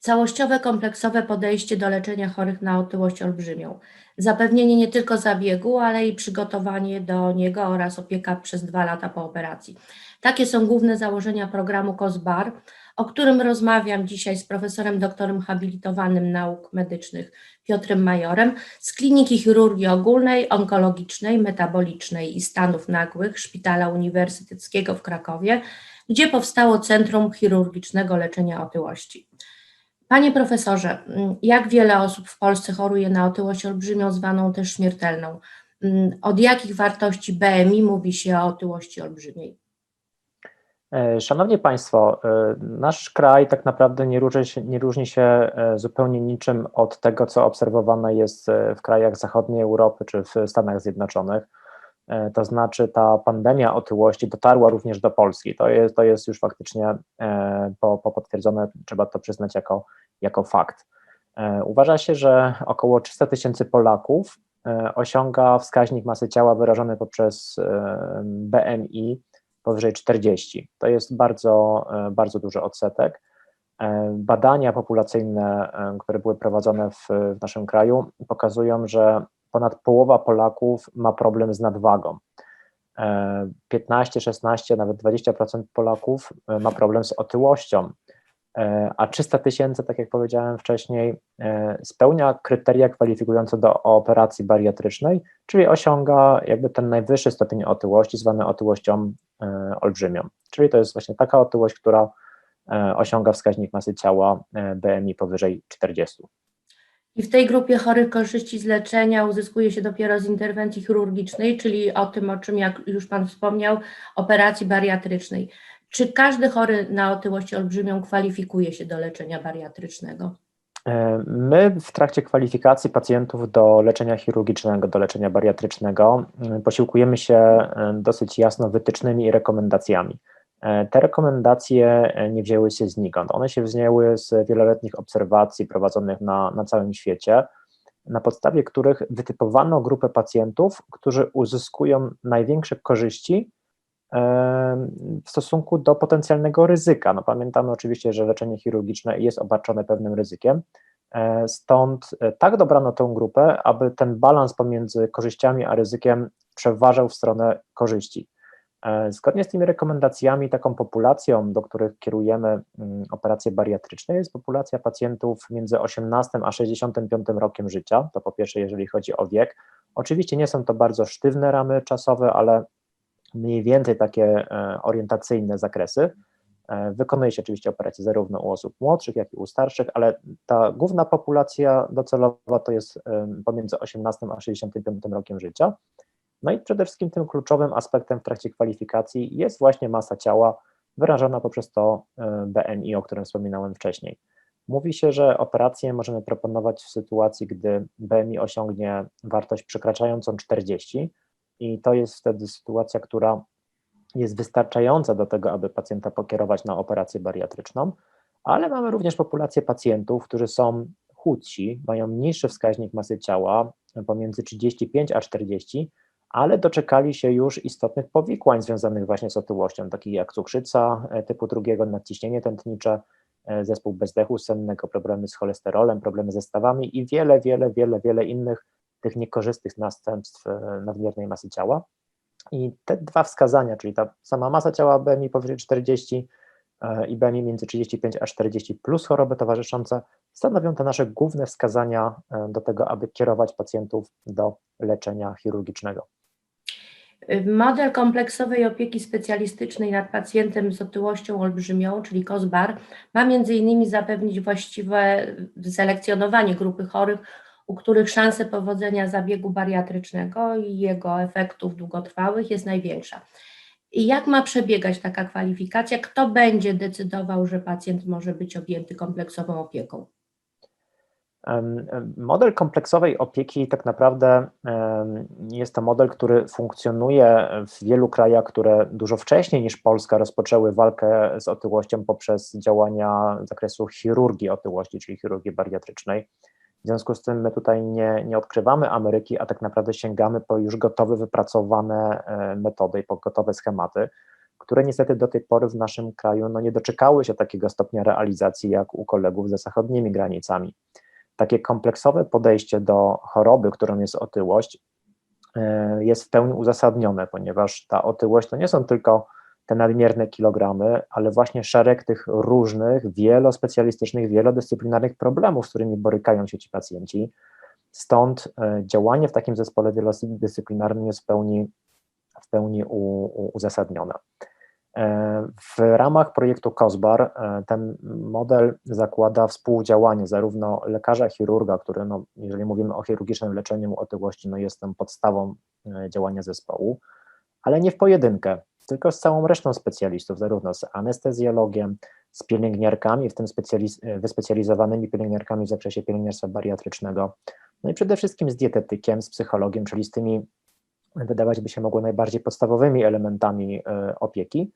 całościowe, kompleksowe podejście do leczenia chorych na otyłość olbrzymią, zapewnienie nie tylko zabiegu, ale i przygotowanie do niego oraz opieka przez dwa lata po operacji. Takie są główne założenia programu COSBAR, o którym rozmawiam dzisiaj z profesorem doktorem habilitowanym nauk medycznych Piotrem Majorem z Kliniki Chirurgii Ogólnej, Onkologicznej, Metabolicznej i Stanów Nagłych Szpitala Uniwersyteckiego w Krakowie, gdzie powstało Centrum Chirurgicznego Leczenia Otyłości. Panie profesorze, jak wiele osób w Polsce choruje na otyłość olbrzymią, zwaną też śmiertelną? Od jakich wartości BMI mówi się o otyłości olbrzymiej? E, szanowni Państwo, e, nasz kraj tak naprawdę nie różni, się, nie różni się e, zupełnie niczym od tego, co obserwowane jest w krajach zachodniej Europy czy w Stanach Zjednoczonych. To znaczy, ta pandemia otyłości dotarła również do Polski. To jest, to jest już faktycznie po, po potwierdzone, trzeba to przyznać jako, jako fakt. Uważa się, że około 300 tysięcy Polaków osiąga wskaźnik masy ciała wyrażony poprzez BMI powyżej 40. To jest bardzo, e, bardzo duży odsetek. E, badania populacyjne, e, które były prowadzone w, w naszym kraju, pokazują, że ponad połowa Polaków ma problem z nadwagą. 15, 16, nawet 20% Polaków ma problem z otyłością, a 300 tysięcy, tak jak powiedziałem wcześniej, spełnia kryteria kwalifikujące do operacji bariatrycznej, czyli osiąga jakby ten najwyższy stopień otyłości, zwany otyłością E, olbrzymią. Czyli to jest właśnie taka otyłość, która e, osiąga wskaźnik masy ciała e, BMI powyżej 40. I w tej grupie chorych korzyści z leczenia uzyskuje się dopiero z interwencji chirurgicznej, czyli o tym, o czym jak już Pan wspomniał, operacji bariatrycznej. Czy każdy chory na otyłość olbrzymią kwalifikuje się do leczenia bariatrycznego? My w trakcie kwalifikacji pacjentów do leczenia chirurgicznego, do leczenia bariatrycznego mm, posiłkujemy się dosyć jasno wytycznymi i rekomendacjami. E, te rekomendacje e, nie wzięły się znikąd. One się wzięły z wieloletnich obserwacji prowadzonych na, na całym świecie, na podstawie których wytypowano grupę pacjentów, którzy uzyskują największe korzyści w stosunku do potencjalnego ryzyka. No pamiętamy oczywiście, że leczenie chirurgiczne jest obarczone pewnym ryzykiem, e, stąd e, tak dobrano tę grupę, aby ten balans pomiędzy korzyściami a ryzykiem przeważał w stronę korzyści. E, zgodnie z tymi rekomendacjami, taką populacją, do których kierujemy mm, operacje bariatryczne, jest populacja pacjentów między 18 a 65 rokiem życia. To po pierwsze, jeżeli chodzi o wiek. Oczywiście nie są to bardzo sztywne ramy czasowe, ale mniej więcej takie e, orientacyjne zakresy. E, wykonuje się oczywiście operacje zarówno u osób młodszych, jak i u starszych, ale ta główna populacja docelowa to jest pomiędzy 18 a 65 rokiem życia. No i przede wszystkim tym kluczowym aspektem w trakcie kwalifikacji jest właśnie masa ciała wyrażona poprzez to BMI, o którym wspominałem wcześniej. Mówi się, że operację możemy proponować w sytuacji, gdy BMI osiągnie wartość przekraczającą 40, i to jest wtedy sytuacja, która jest wystarczająca do tego, aby pacjenta pokierować na operację bariatryczną, ale mamy również populację pacjentów, którzy są chudsi, mają niższy wskaźnik masy ciała, pomiędzy 35 a 40, ale doczekali się już istotnych powikłań związanych właśnie z otyłością, takich jak cukrzyca e, typu drugiego, nadciśnienie tętnicze, e, zespół bezdechu sennego, problemy z cholesterolem, problemy ze stawami i wiele, wiele, wiele, wiele innych tych niekorzystnych następstw e, nadmiernej masy ciała. I te dwa wskazania, czyli ta sama masa ciała BMI powyżej 40 e, i BMI między 35 a 40 plus choroby towarzyszące, stanowią te nasze główne wskazania do tego, aby kierować pacjentów do leczenia chirurgicznego. Model kompleksowej opieki specjalistycznej nad pacjentem z otyłością olbrzymią, czyli COSBAR, ma między innymi zapewnić właściwe selekcjonowanie grupy chorych u których szanse powodzenia zabiegu bariatrycznego i jego efektów długotrwałych jest największa. I jak ma przebiegać taka kwalifikacja? Kto będzie decydował, że pacjent może być objęty kompleksową opieką? Model kompleksowej opieki tak naprawdę jest to model, który funkcjonuje w wielu krajach, które dużo wcześniej niż Polska rozpoczęły walkę z otyłością poprzez działania z zakresu chirurgii otyłości, czyli chirurgii bariatrycznej. W związku z tym my tutaj nie, nie odkrywamy Ameryki, a tak naprawdę sięgamy po już gotowe, wypracowane e, metody i po gotowe schematy, które niestety do tej pory w naszym kraju no, nie doczekały się takiego stopnia realizacji jak u kolegów ze zachodnimi granicami. Takie kompleksowe podejście do choroby, którą jest otyłość, e, jest w pełni uzasadnione, ponieważ ta otyłość to nie są tylko te nadmierne kilogramy, ale właśnie szereg tych różnych, wielospecjalistycznych, wielodyscyplinarnych problemów, z którymi borykają się ci pacjenci. Stąd e, działanie w takim zespole wielodyscyplinarnym jest w pełni, w pełni uzasadnione. E, w ramach projektu COSBAR e, ten model zakłada współdziałanie zarówno lekarza, chirurga, który, no, jeżeli mówimy o chirurgicznym leczeniu otyłości, no jest tym podstawą działania zespołu, ale nie w pojedynkę, tylko z całą resztą specjalistów, zarówno z anestezjologiem, z pielęgniarkami, w tym wyspecjalizowanymi pielęgniarkami w zakresie pielęgniarstwa bariatrycznego, no i przede wszystkim z dietetykiem, z psychologiem, czyli z tymi, wydawać by się mogło, najbardziej podstawowymi elementami e, opieki.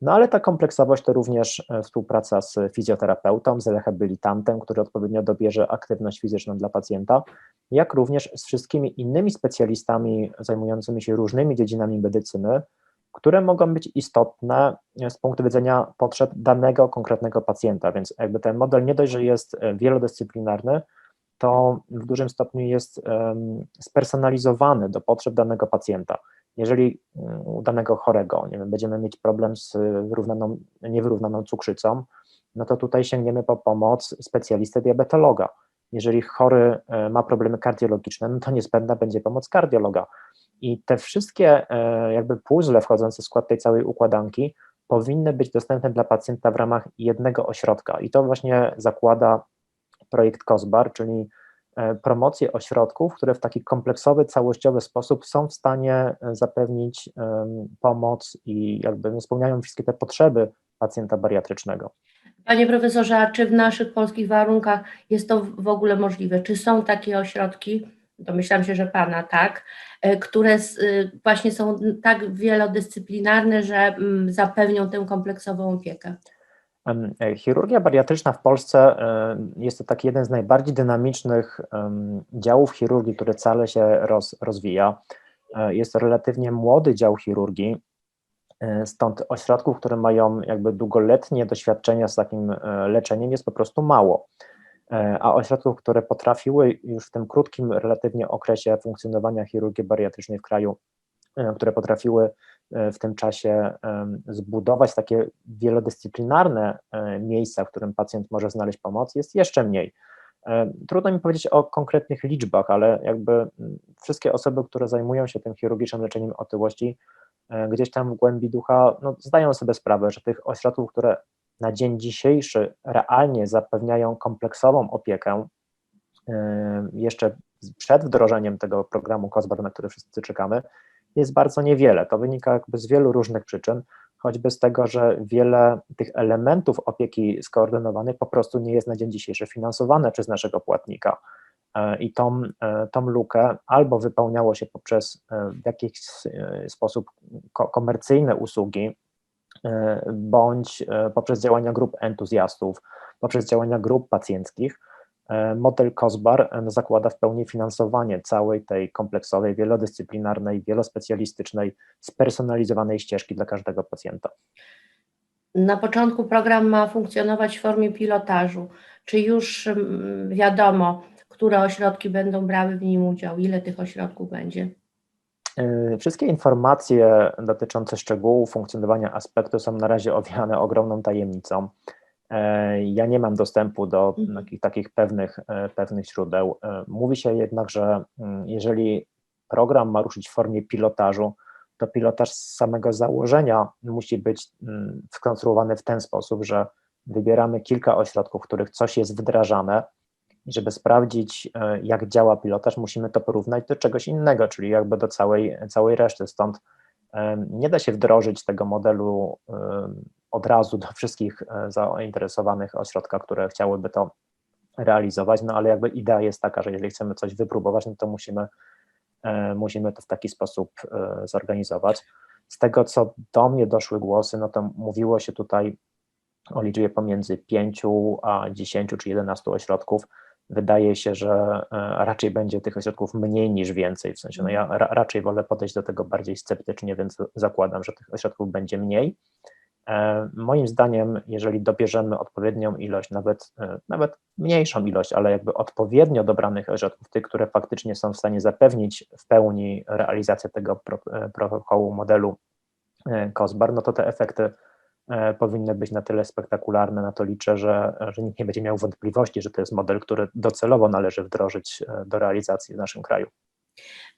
No ale ta kompleksowość to również e, współpraca z fizjoterapeutą, z rehabilitantem, który odpowiednio dobierze aktywność fizyczną dla pacjenta, jak również z wszystkimi innymi specjalistami zajmującymi się różnymi dziedzinami medycyny, które mogą być istotne e, z punktu widzenia potrzeb danego konkretnego pacjenta. Więc jakby ten model nie dość, że jest wielodyscyplinarny, to w dużym stopniu jest spersonalizowany do potrzeb danego pacjenta. Jeżeli mm, u danego chorego nie wiem, będziemy mieć problem z wyrównaną, niewyrównaną cukrzycą, no to tutaj sięgniemy po pomoc specjalisty diabetologa. Jeżeli chory e, ma problemy kardiologiczne, no to niezbędna będzie pomoc kardiologa. I te wszystkie e, jakby puzzle wchodzące w skład tej całej układanki powinny być dostępne dla pacjenta w ramach jednego ośrodka. I to właśnie zakłada projekt COSBAR, czyli e, promocję ośrodków, które w taki kompleksowy, całościowy sposób są w stanie e, zapewnić pomoc i jakby spełniają wszystkie te potrzeby pacjenta bariatrycznego. Panie profesorze, a czy w naszych polskich warunkach jest to w ogóle możliwe? Czy są takie ośrodki, domyślam się, że Pana, tak, e, które właśnie są tak wielodyscyplinarne, że mm, zapewnią tę kompleksową opiekę? E, chirurgia bariatryczna w Polsce e, jest to taki jeden z najbardziej dynamicznych działów chirurgii, który cały się roz, rozwija. E, jest to relatywnie młody dział chirurgii, stąd ośrodków, które mają jakby długoletnie doświadczenia z takim leczeniem jest po prostu mało. A ośrodków, które potrafiły już w tym krótkim relatywnie okresie funkcjonowania chirurgii bariatrycznej w kraju, które potrafiły w tym czasie zbudować takie wielodyscyplinarne e, miejsca, w którym pacjent może znaleźć pomoc, jest jeszcze mniej. E, trudno mi powiedzieć o konkretnych liczbach, ale jakby wszystkie osoby, które zajmują się tym chirurgicznym leczeniem otyłości, gdzieś tam w głębi ducha no, zdają sobie sprawę, że tych ośrodków, które na dzień dzisiejszy realnie zapewniają kompleksową opiekę, jeszcze przed wdrożeniem tego programu COSBAR, na który wszyscy czekamy, jest bardzo niewiele. To wynika jakby z wielu różnych przyczyn, choćby z tego, że wiele tych elementów opieki skoordynowanej po prostu nie jest na dzień dzisiejszy finansowane przez naszego płatnika. E, I tą, e, tą lukę albo wypełniało się poprzez e, w jakiś sposób komercyjne usługi, bądź poprzez działania grup entuzjastów, poprzez działania grup pacjenckich, model COSBAR e, zakłada w pełni finansowanie całej tej kompleksowej, wielodyscyplinarnej, wielospecjalistycznej, spersonalizowanej ścieżki dla każdego pacjenta. Na początku program ma funkcjonować w formie pilotażu. Czy już mm, wiadomo, które ośrodki będą brały w nim udział, ile tych ośrodków będzie? E, wszystkie informacje dotyczące szczegółów funkcjonowania aspektu są na razie owiane ogromną tajemnicą. E, ja nie mam dostępu do mhm. takich, takich pewnych, e, pewnych źródeł. E, mówi się jednak, że mm, jeżeli program ma ruszyć w formie pilotażu, to pilotaż z samego założenia musi być mm, skonstruowany w ten sposób, że wybieramy kilka ośrodków, w których coś jest wdrażane i żeby sprawdzić, jak działa pilotaż, musimy to porównać do czegoś innego, czyli jakby do całej, całej reszty. Stąd nie da się wdrożyć tego modelu od razu do wszystkich e, zainteresowanych ośrodka, które chciałyby to realizować, no ale jakby idea jest taka, że jeżeli chcemy coś wypróbować, no to musimy, e, musimy to w taki sposób e, zorganizować. Z tego, co do mnie doszły głosy, no to mówiło się tutaj o liczbie pomiędzy 5 a 10 czy 11 ośrodków. wydaje się, że raczej będzie tych ośrodków mniej niż więcej. W sensie, no ja ra, raczej wolę podejść do tego bardziej sceptycznie, więc zakładam, że tych ośrodków będzie mniej. E, moim zdaniem, jeżeli dobierzemy odpowiednią ilość, nawet, e, nawet mniejszą ilość, ale jakby odpowiednio dobranych ośrodków, tych, które faktycznie są w stanie zapewnić w pełni realizację tego pro, protokołu modelu COSBAR, no to te efekty powinny być na tyle spektakularne, na to liczę, że, że nikt nie będzie miał wątpliwości, że to jest model, który docelowo należy wdrożyć do realizacji w naszym kraju.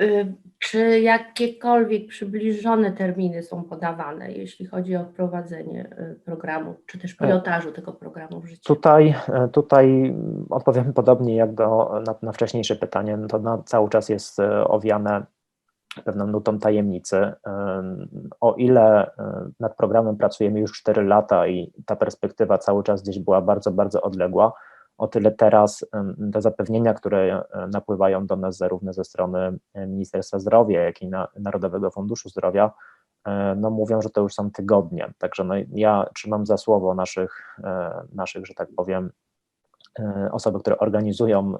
Y, Czy jakiekolwiek przybliżone terminy są podawane, jeśli chodzi o wprowadzenie y, programu, czy też pilotażu tego programu w życie? Tutaj, tutaj odpowiem podobnie jak do, na, na wcześniejsze pytanie. No to na, cały czas jest owiane pewną nutą tajemnicy. O ile nad programem pracujemy już 4 lata i ta perspektywa cały czas gdzieś była bardzo, bardzo odległa, o tyle teraz te zapewnienia, które napływają do nas zarówno ze strony Ministerstwa Zdrowia, jak i na, Narodowego Funduszu Zdrowia, no mówią, że to już są tygodnie. Także no ja trzymam za słowo naszych, naszych, że tak powiem, osoby, które organizują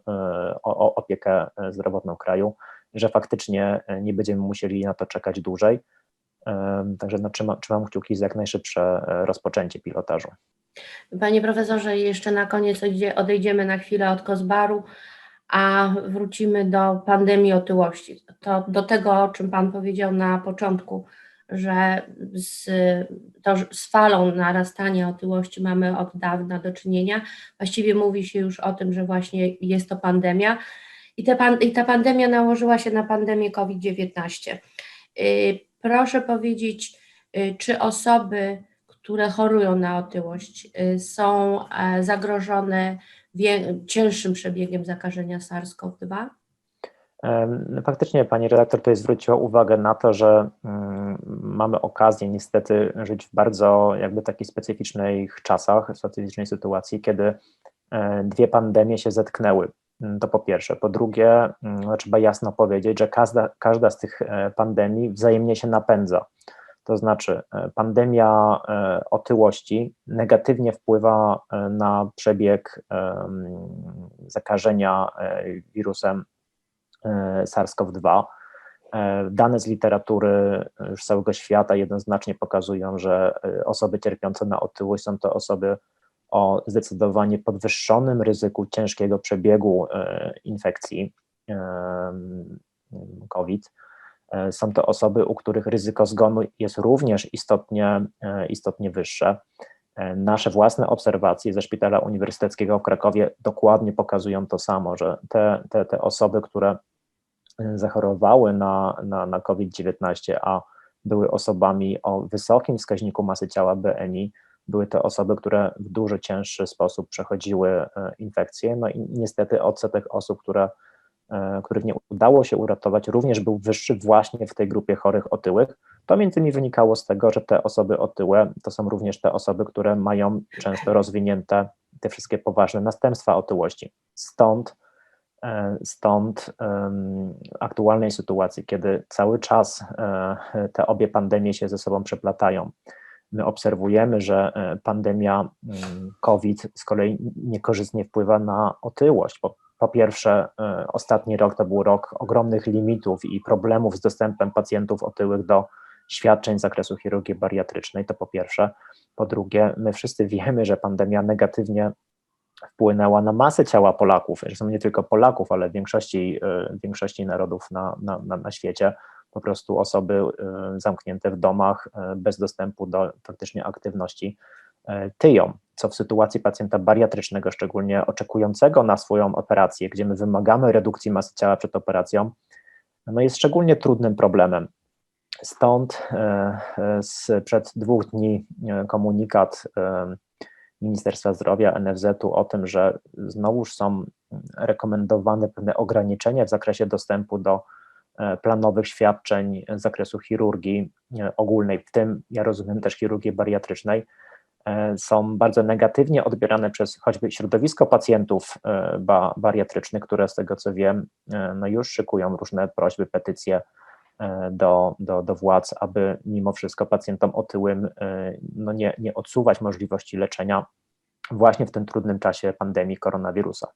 opiekę zdrowotną kraju, że faktycznie nie będziemy musieli na to czekać dłużej. Także no, trzymam, trzymam kciuki za jak najszybsze rozpoczęcie pilotażu. Panie profesorze, jeszcze na koniec odejdziemy na chwilę od Kozbaru, a wrócimy do pandemii otyłości. To do tego, o czym Pan powiedział na początku, że z, to, z falą narastania otyłości mamy od dawna do czynienia. Właściwie mówi się już o tym, że właśnie jest to pandemia i, te pan, i ta pandemia nałożyła się na pandemię COVID-19. Proszę powiedzieć, y, czy osoby, które chorują na otyłość, y, są e, zagrożone cięższym przebiegiem zakażenia SARS-CoV-2? Faktycznie pani redaktor tutaj zwróciła uwagę na to, że mm, mamy okazję niestety żyć w bardzo jakby takich specyficznych czasach, specyficznej sytuacji, kiedy e, dwie pandemie się zetknęły. Mm, to po pierwsze. Po drugie, mm, trzeba jasno powiedzieć, że każda, każda z tych e, pandemii wzajemnie się napędza. To znaczy, e, pandemia e, otyłości negatywnie wpływa na przebieg zakażenia wirusem SARS-CoV-2. Dane z literatury już całego świata jednoznacznie pokazują, że osoby cierpiące na otyłość są to osoby o zdecydowanie podwyższonym ryzyku ciężkiego przebiegu e, infekcji COVID. E, są to osoby, u których ryzyko zgonu jest również istotnie, e, istotnie wyższe. Nasze własne obserwacje ze Szpitala Uniwersyteckiego w Krakowie dokładnie pokazują to samo, że te, te, te osoby, które zachorowały na, na, na COVID-19, a były osobami o wysokim wskaźniku masy ciała BMI, były to osoby, które w dużo cięższy sposób przechodziły e, infekcję. No i niestety odsetek osób, które, e, których nie udało się uratować, również był wyższy właśnie w tej grupie chorych otyłych. To między innymi wynikało z tego, że te osoby otyłe to są również te osoby, które mają często rozwinięte te wszystkie poważne następstwa otyłości. Stąd e, stąd aktualnej sytuacji, kiedy cały czas te obie pandemie się ze sobą przeplatają, my obserwujemy, że e, pandemia COVID z kolei niekorzystnie wpływa na otyłość. Po, po pierwsze, e, ostatni rok to był rok ogromnych limitów i problemów z dostępem pacjentów otyłych do świadczeń z zakresu chirurgii bariatrycznej, to po pierwsze. Po drugie, my wszyscy wiemy, że pandemia negatywnie wpłynęła na masę ciała Polaków, zresztą nie tylko Polaków, ale większości, e, większości narodów na, na, na świecie po prostu osoby y, zamknięte w domach bez dostępu do faktycznie aktywności tyją, co w sytuacji pacjenta bariatrycznego, szczególnie oczekującego na swoją operację, gdzie my wymagamy redukcji masy ciała przed operacją, no jest szczególnie trudnym problemem. Stąd sprzed dwóch dni komunikat Ministerstwa Zdrowia, NFZ-u o tym, że znowuż są rekomendowane pewne ograniczenia w zakresie dostępu do E, planowych świadczeń z zakresu chirurgii e, ogólnej, w tym ja rozumiem też chirurgii bariatrycznej, e, są bardzo negatywnie odbierane przez choćby środowisko pacjentów bariatrycznych, które z tego co wiem, no już szykują różne prośby, petycje do, do, do władz, aby mimo wszystko pacjentom otyłym no nie, nie odsuwać możliwości leczenia właśnie w tym trudnym czasie pandemii koronawirusa.